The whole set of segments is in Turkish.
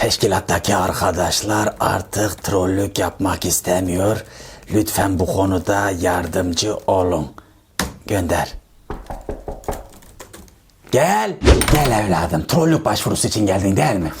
Teşkilattaki arkadaşlar artık trollük yapmak istemiyor. Lütfen bu konuda yardımcı olun. Gönder. Gel. Gel evladım. Trollük başvurusu için geldin değil mi?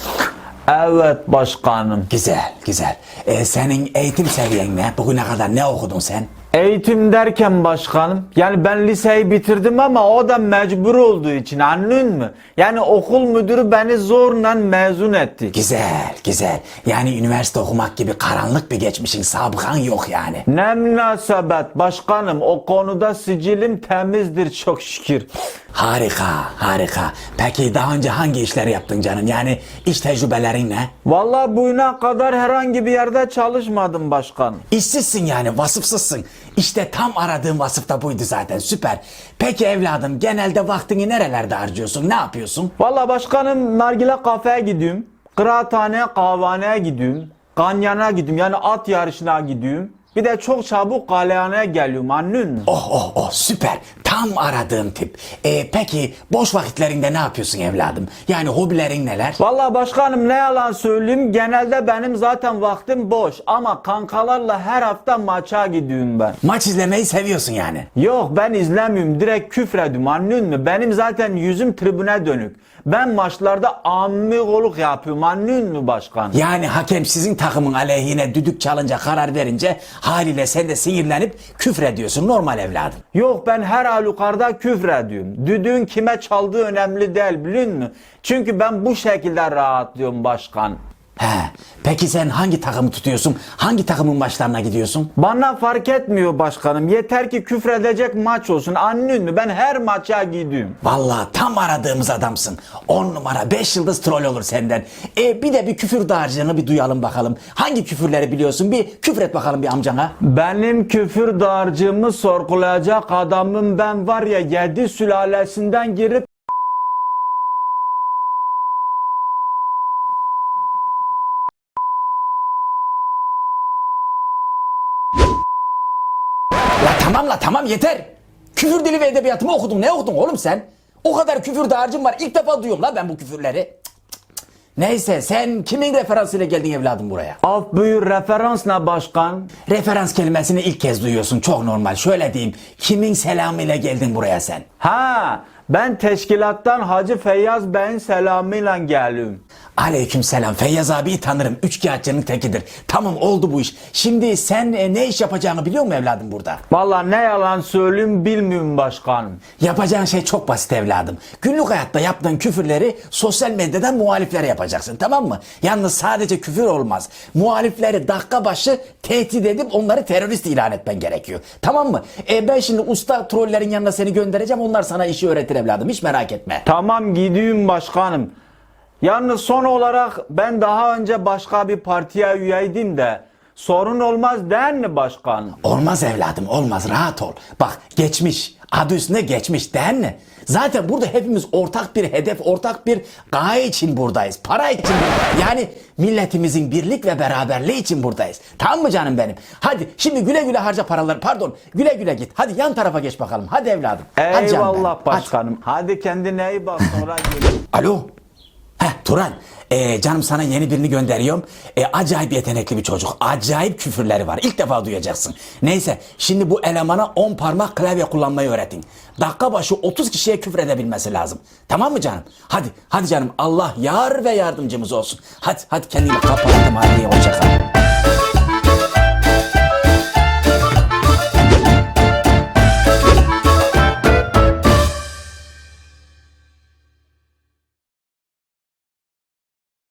Evet başkanım. Güzel, güzel. Ee, senin eğitim seviyen ne? Bugüne kadar ne okudun sen? Eğitim derken başkanım yani ben liseyi bitirdim ama o da mecbur olduğu için anlıyor musun? Yani okul müdürü beni zorla mezun etti. Güzel, güzel. Yani üniversite okumak gibi karanlık bir geçmişin, sabıkan yok yani. Ne münasebet başkanım o konuda sicilim temizdir çok şükür. Harika, harika. Peki daha önce hangi işleri yaptın canım? Yani iş tecrübelerin ne? Vallahi bugüne kadar herhangi bir yerde çalışmadım başkanım. İşsizsin yani, vasıfsızsın. İşte tam aradığım vasıf da buydu zaten, süper. Peki evladım, genelde vaktini nerelerde harcıyorsun, ne yapıyorsun? Vallahi başkanım nargile kafeye gidiyorum. Kıraathaneye kahvehaneye gidiyorum. Kanyana gidiyorum yani at yarışına gidiyorum. Bir de çok çabuk galeyhaneye geliyorum anlıyor musun? Oh oh oh süper. Tam aradığım tip. Ee, peki boş vakitlerinde ne yapıyorsun evladım? Yani hobilerin neler? Vallahi başkanım ne yalan söyleyeyim genelde benim zaten vaktim boş ama kankalarla her hafta maça gidiyorum ben. Maç izlemeyi seviyorsun yani. Yok ben izlemiyorum direkt küfrediyorum anlıyor musun? Benim zaten yüzüm tribüne dönük. Ben maçlarda amigoluk yapıyorum anlıyor musun başkan? Yani hakem sizin takımın aleyhine düdük çalınca karar verince haliyle sen de sinirlenip küfrediyorsun normal evladım. Yok ben her halükarda küfrediyorum. Düdüğün kime çaldığı önemli değil biliyor musun? Çünkü ben bu şekilde rahatlıyorum başkan. He. Peki sen hangi takımı tutuyorsun? Hangi takımın maçlarına gidiyorsun? Bana fark etmiyor başkanım. Yeter ki küfredecek maç olsun. Anlıyor musun? Ben her maça gidiyorum. Vallahi tam aradığımız adamsın. 10 numara 5 yıldız troll olur senden. E bir de bir küfür dağarcığını bir duyalım bakalım. Hangi küfürleri biliyorsun? Bir küfret bakalım bir amcana. Benim küfür dağarcığımı sorgulayacak adamım ben var ya yedi sülalesinden girip La tamam la tamam yeter. Küfür dili ve edebiyatımı okudun. Ne okudun oğlum sen? O kadar küfür dağarcığım var. İlk defa duyuyorum la ben bu küfürleri. Cık, cık, cık. Neyse sen kimin referansıyla geldin evladım buraya? af buyur referans ne başkan? Referans kelimesini ilk kez duyuyorsun. Çok normal. Şöyle diyeyim. Kimin selamıyla geldin buraya sen? Ha ben teşkilattan Hacı Feyyaz Bey'in selamıyla geliyorum. Aleyküm selam. Feyyaz abiyi tanırım. Üçkağıtçının tekidir. Tamam oldu bu iş. Şimdi sen e, ne iş yapacağını biliyor musun evladım burada? Valla ne yalan söyleyeyim bilmiyorum başkanım. Yapacağın şey çok basit evladım. Günlük hayatta yaptığın küfürleri sosyal medyadan muhaliflere yapacaksın tamam mı? Yalnız sadece küfür olmaz. Muhalifleri dakika başı tehdit edip onları terörist ilan etmen gerekiyor. Tamam mı? E ben şimdi usta trollerin yanına seni göndereceğim. Onlar sana işi öğretir evladım. Hiç merak etme. Tamam gidiyorum başkanım. Yalnız son olarak ben daha önce başka bir partiye üyeydim de sorun olmaz değil mi başkan? Olmaz evladım olmaz rahat ol. Bak geçmiş adı üstünde geçmiş değil mi? Zaten burada hepimiz ortak bir hedef, ortak bir gaye için buradayız. Para için. Yani milletimizin birlik ve beraberliği için buradayız. Tamam mı canım benim? Hadi şimdi güle güle harca paraları. Pardon güle güle git. Hadi yan tarafa geç bakalım. Hadi evladım. Hadi canım benim. Eyvallah başkanım. Hadi. kendine iyi bak sonra gelin. Alo. Heh Turan. Ee, canım sana yeni birini gönderiyorum. Ee, acayip yetenekli bir çocuk. Acayip küfürleri var. İlk defa duyacaksın. Neyse şimdi bu elemana 10 parmak klavye kullanmayı öğretin. Dakika başı 30 kişiye küfür edebilmesi lazım. Tamam mı canım? Hadi hadi canım Allah yar ve yardımcımız olsun. Hadi hadi kendini kapattım hadi hoşça kal.